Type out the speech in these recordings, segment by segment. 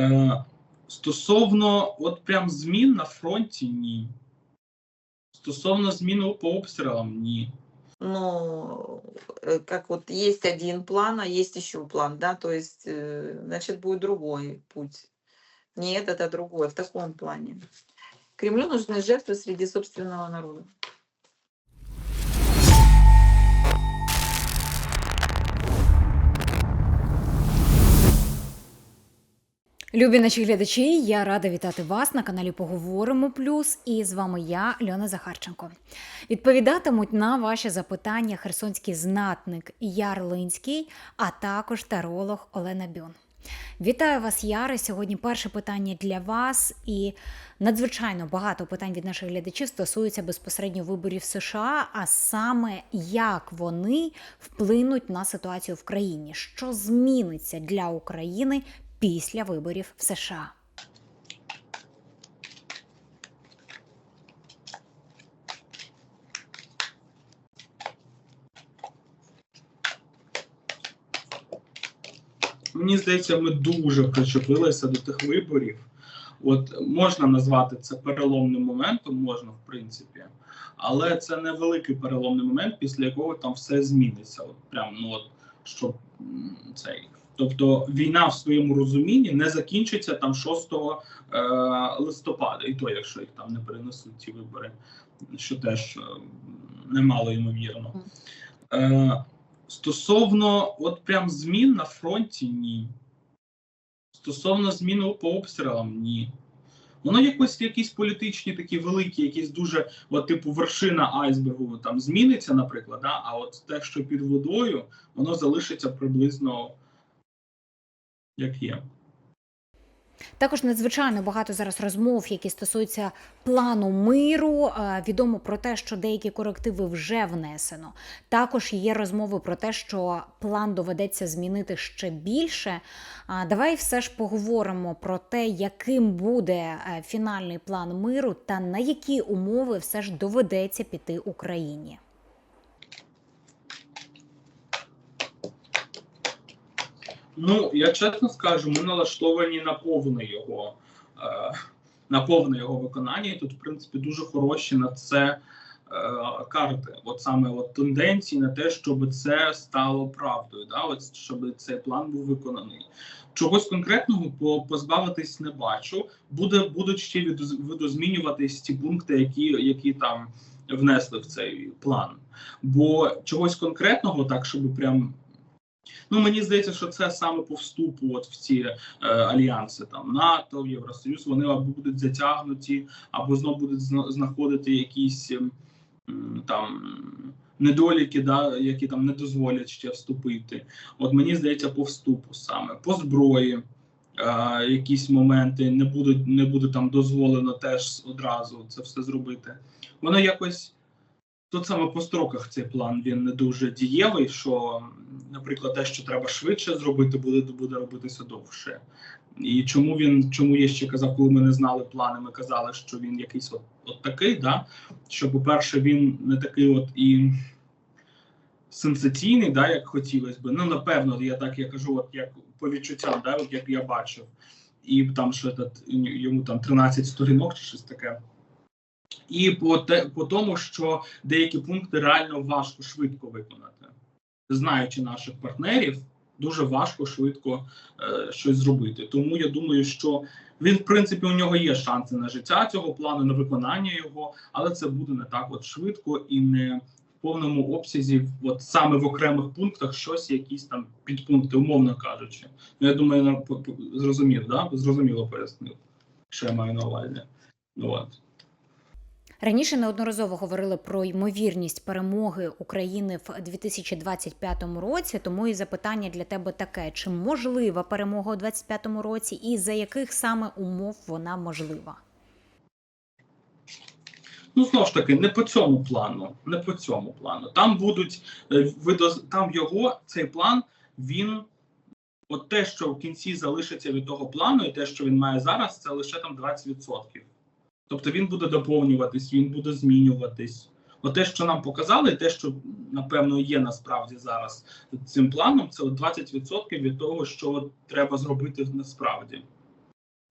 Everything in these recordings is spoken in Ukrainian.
Е, стосовно от прям змін на фронті, ні. Стосовно змін по обстрілам, ні. Ну, э, как вот есть один план, а есть еще план, да, то есть, э, значит, будет другой путь. Не этот, а другой, в таком плане. Кремлю нужны жертвы среди собственного народа. Любі наші глядачі, я рада вітати вас на каналі Поговоримо Плюс. І з вами я, Льона Захарченко. Відповідатимуть на ваші запитання херсонський знатник Яр Линський, а також таролог Олена Бьон. Вітаю вас, Яре. Сьогодні перше питання для вас, і надзвичайно багато питань від наших глядачів стосуються безпосередньо виборів США, а саме як вони вплинуть на ситуацію в країні, що зміниться для України після виборів в США. Мені здається, ми дуже причепилися до тих виборів. От можна назвати це переломним моментом, можна, в принципі, але це не великий переломний момент, після якого там все зміниться. От прям ну от щоб цей. Тобто війна в своєму розумінні не закінчиться там 6 е, листопада, і то, якщо їх там не перенесуть ці вибори, що теж е, немало ймовірно. Е, стосовно от прям змін на фронті, ні. Стосовно змін по обстрілам, ні. Воно якось якісь політичні такі великі, якісь дуже, от, типу, вершина айсбергу там зміниться, наприклад, да? а от те, що під водою, воно залишиться приблизно як є. Також надзвичайно багато зараз розмов, які стосуються плану миру. Е, Відомо про те, що деякі корективи вже внесено. Також є розмови про те, що план доведеться змінити ще більше. Давай все ж поговоримо про те, яким буде е, фінальний план миру та на які умови все ж доведеться піти Україні. Ну, я чесно скажу, ми налаштовані на повне його, е, на повне його виконання. І тут, в принципі, дуже хороші на це е, карти. От саме от тенденції на те, щоб це стало правдою. Да? От щоб цей план був виконаний. Чогось конкретного позбавитись не бачу. Буде будуть ще видозмінюватись ті пункти, які, які там внесли в цей план. Бо чогось конкретного, так щоб прям Ну мені здається, що це саме по вступу, от в ці е, альянси там НАТО, Євросоюз, вони або будуть затягнуті, або знову будуть зна- знаходити якісь ем, там недоліки, да, які там не дозволять ще вступити. От мені здається, по вступу саме по зброї. е, Якісь моменти не будуть, не буде там дозволено теж одразу це все зробити. Воно якось Тут саме по строках цей план він не дуже дієвий. Що, наприклад, те, що треба швидше зробити, буде буде робитися довше. І чому він чому я ще казав, коли ми не знали плани, ми казали, що він якийсь от, от такий, да? що, по-перше, він не такий от і сенсаційний, да, як хотілося би. Ну, напевно, я так я кажу, от як по відчуттям, да, от як я бачив, і там що йому там 13 сторінок чи щось таке. І по те, по тому, що деякі пункти реально важко швидко виконати, знаючи наших партнерів, дуже важко швидко е, щось зробити. Тому я думаю, що він, в принципі, у нього є шанси на життя цього плану, на виконання його, але це буде не так от швидко і не в повному обсязі, от саме в окремих пунктах, щось, якісь там підпункти, умовно кажучи. Ну, я думаю, по- зрозумів, да? зрозуміло пояснив, що я маю на увазі. Ну, от. Раніше неодноразово говорили про ймовірність перемоги України в 2025 році. Тому і запитання для тебе таке: чи можлива перемога у 2025 році, і за яких саме умов вона можлива? Ну, знову ж таки, не по цьому плану. Не по цьому плану. Там будуть е, там його цей план, він. От те, що в кінці залишиться від того плану, і те, що він має зараз, це лише там 20%. Тобто він буде доповнюватись, він буде змінюватись. От те, що нам показали, те, що напевно є насправді зараз цим планом, це 20% від того, що треба зробити насправді.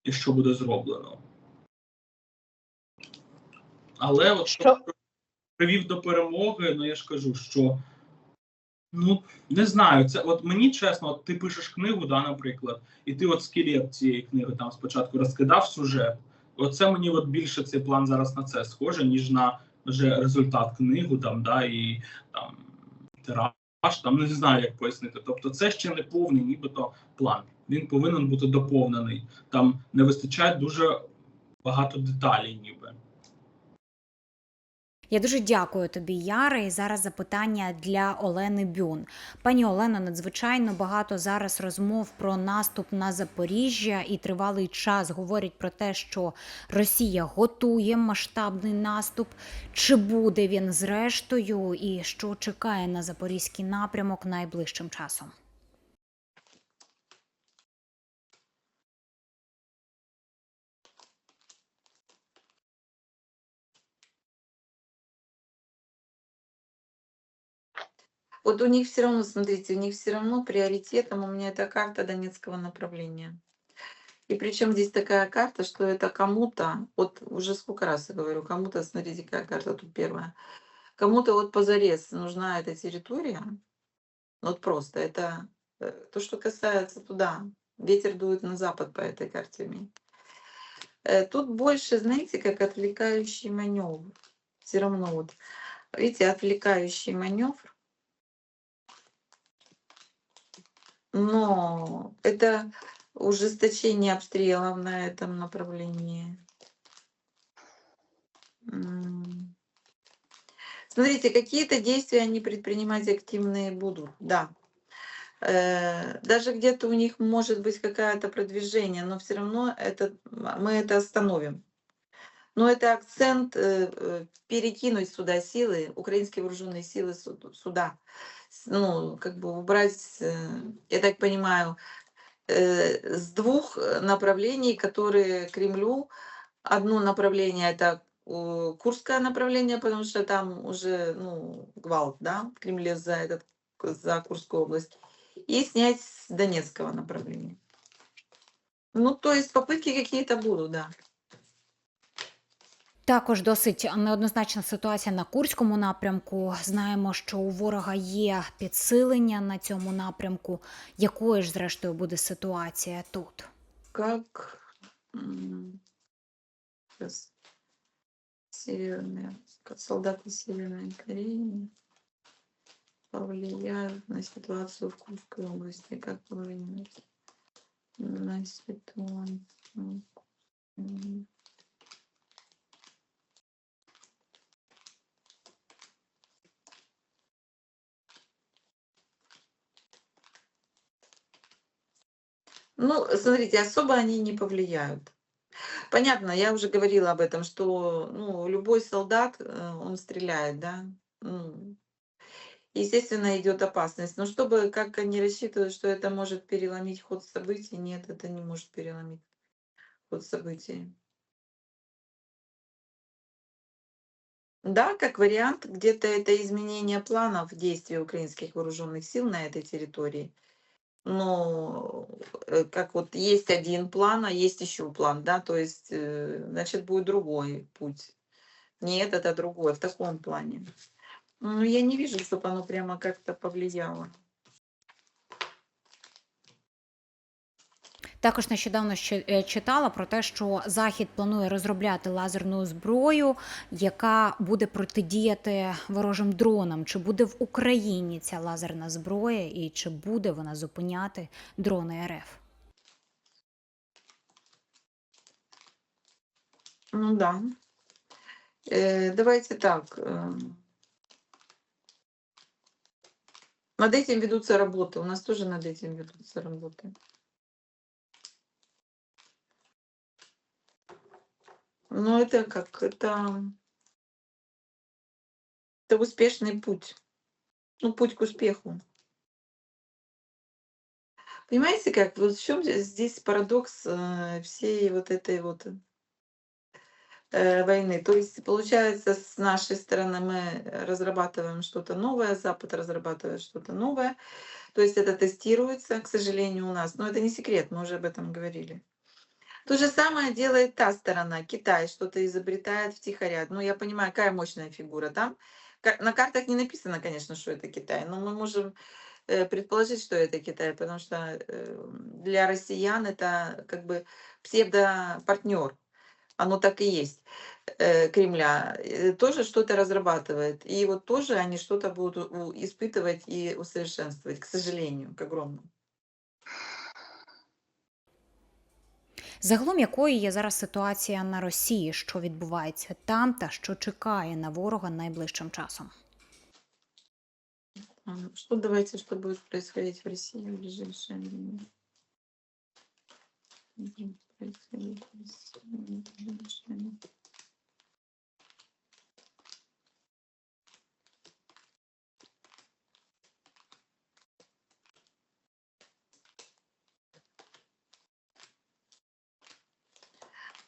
і що буде зроблено. Але от Що? привів до перемоги, ну я ж кажу, що ну не знаю, це от мені чесно, от ти пишеш книгу, да, наприклад, і ти от скелет цієї книги там спочатку розкидав сюжет. Оце мені от більше цей план зараз на це схоже, ніж на вже результат книгу, там, да, і там тираж, там не знаю, як пояснити. Тобто, це ще не повний, нібито план. Він повинен бути доповнений. Там не вистачає дуже багато деталей, ніби. Я дуже дякую тобі, Яре. І зараз запитання для Олени Бюн. Пані Олено, надзвичайно багато зараз розмов про наступ на Запоріжжя, і тривалий час говорять про те, що Росія готує масштабний наступ. Чи буде він зрештою, і що чекає на запорізький напрямок найближчим часом? Вот у них все равно, смотрите, у них все равно приоритетом у меня эта карта Донецкого направления. И причем здесь такая карта, что это кому-то, вот уже сколько раз я говорю, кому-то, смотрите, какая карта тут первая, кому-то вот позарез нужна эта территория, вот просто это э, то, что касается туда, ветер дует на запад по этой карте. меня. Э, Тут больше, знаете, как отвлекающий маневр. Все равно вот, видите, отвлекающий маневр. Но это ужесточение обстрелов на этом направлении. Смотрите, какие-то действия они предпринимать активные будут, да. Э, Даже где-то у них может быть какое-то продвижение, но все равно это, мы это остановим. Но это акцент э, э, перекинуть сюда силы, украинские вооруженные силы сюда. Ну, как бы убрать, э, я так понимаю, э, с двух э, направлений, которые Кремлю. Одно направление это Курское направление, потому что там уже ну, гвалт, да, в Кремле за, этот, за Курскую область. И снять с Донецкого направления. Ну, то есть попытки какие-то будут, да. Також досить неоднозначна ситуація на Курському напрямку. Знаємо, що у ворога є підсилення на цьому напрямку. Якою ж, зрештою, буде ситуація тут? Сейчас, северные, солдаты Северной Кореи повлияют на ситуацию в Курской области, как повлияют на ситуацию. Ну, смотрите, особо они не повлияют. Понятно, я уже говорила об этом, что ну, любой солдат, э, он стреляет, да. М. Естественно, идет опасность. Но чтобы, как они рассчитывают, что это может переломить ход событий, нет, это не может переломить ход событий. Да, как вариант, где-то это изменение планов действий украинских вооруженных сил на этой территории. Но э, как вот есть один план, а есть еще план, да, то есть, э, значит, будет другой путь. Не этот, а другой, в таком плане. Ну, я не вижу, чтобы оно прямо как-то повлияло. Також нещодавно ще е, читала про те, що Захід планує розробляти лазерну зброю, яка буде протидіяти ворожим дронам. Чи буде в Україні ця лазерна зброя, і чи буде вона зупиняти дрони РФ? Ну да. Э, давайте так. э, Над этим ведутся работы. У нас тоже над этим ведутся работы. Но это как это, это успешный путь. Ну, путь к успеху. Понимаете, как вот в чем здесь парадокс э, всей вот этой вот э, войны. То есть, получается, с нашей стороны мы разрабатываем что-то новое, Запад разрабатывает что-то новое. То есть это тестируется, к сожалению, у нас. Но это не секрет, мы уже об этом говорили. То же самое делает та сторона. Китай что-то изобретает втихаря. Ну, я понимаю, какая мощная фигура там. На картах не написано, конечно, что это Китай, но мы можем э, предположить, что это Китай, потому что э, для россиян это как бы псевдопартнер. Оно так и есть. Э, Кремля тоже что-то разрабатывает. И вот тоже они что-то будут испытывать и усовершенствовать, к сожалению, к огромному. Загалом якою є зараз ситуація на Росії, що відбувається там та що чекає на ворога найближчим часом? А, Что давайте, что будет происходить в России в ближайшее время? Будет происходить в России в ближайшее время.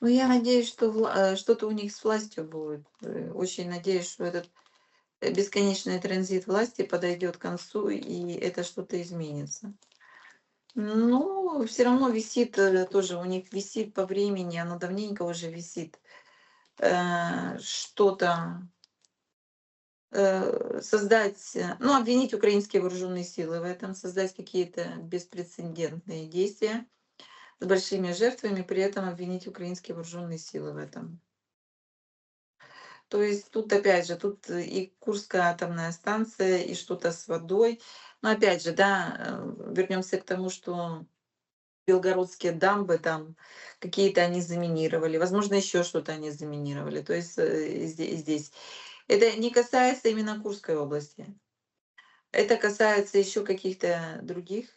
Ну, я надеюсь, что э, что-то у них с властью будет. Э, Очень надеюсь, что этот э, бесконечный транзит власти подойдет к концу, и это что-то изменится. Ну, все равно висит, тоже у них висит по времени, оно давненько уже висит, что-то создать, ну, обвинить украинские вооруженные силы в этом, создать какие-то беспрецедентные действия с большими жертвами, при этом обвинить украинские вооруженные силы в этом. То есть тут опять же, тут э, и Курская атомная станция, и что-то с водой. Но опять же, да, вернемся к тому, что белгородские дамбы там какие-то они заминировали, возможно, еще что-то они заминировали. То есть э, здесь. Это не касается именно Курской области. Это касается еще каких-то других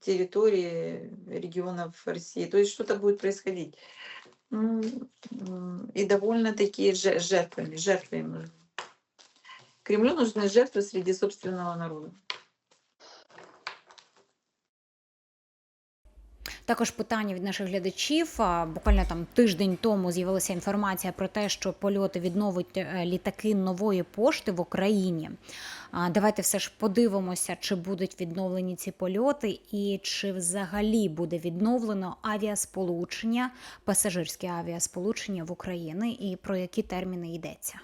территорий, регионов России. То есть что-то будет происходить. И довольно-таки же- жертвами, жертвами. Кремлю нужны жертвы среди собственного народа. Також питання від наших глядачів. Буквально там тиждень тому з'явилася інформація про те, що польоти відновить е, літаки нової пошти в Україні. Давайте все ж подивимося, чи будуть відновлені ці польоти, і чи взагалі буде відновлено авіасполучення, пасажирське авіасполучення в Україні, і про які терміни йдеться.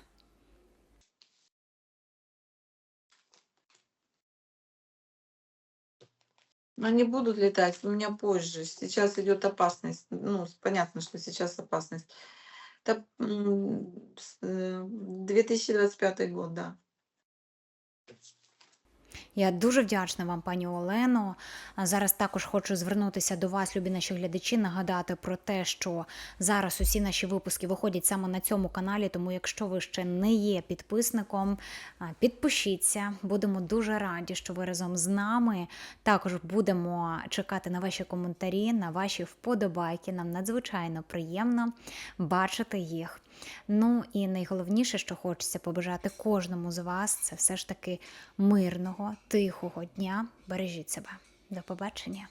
Они будут летать у меня позже. Сейчас идет опасность. Ну, понятно, что сейчас опасность. Это м, с- э, 2025 год, да. Я дуже вдячна вам, пані Олено. Зараз також хочу звернутися до вас, любі наші глядачі, нагадати про те, що зараз усі наші випуски виходять саме на цьому каналі. Тому, якщо ви ще не є підписником, підпишіться. Будемо дуже раді, що ви разом з нами. Також будемо чекати на ваші коментарі, на ваші вподобайки. Нам надзвичайно приємно бачити їх. Ну і найголовніше, що хочеться побажати кожному з вас, це все ж таки мирного, тихого дня. Бережіть себе. До побачення.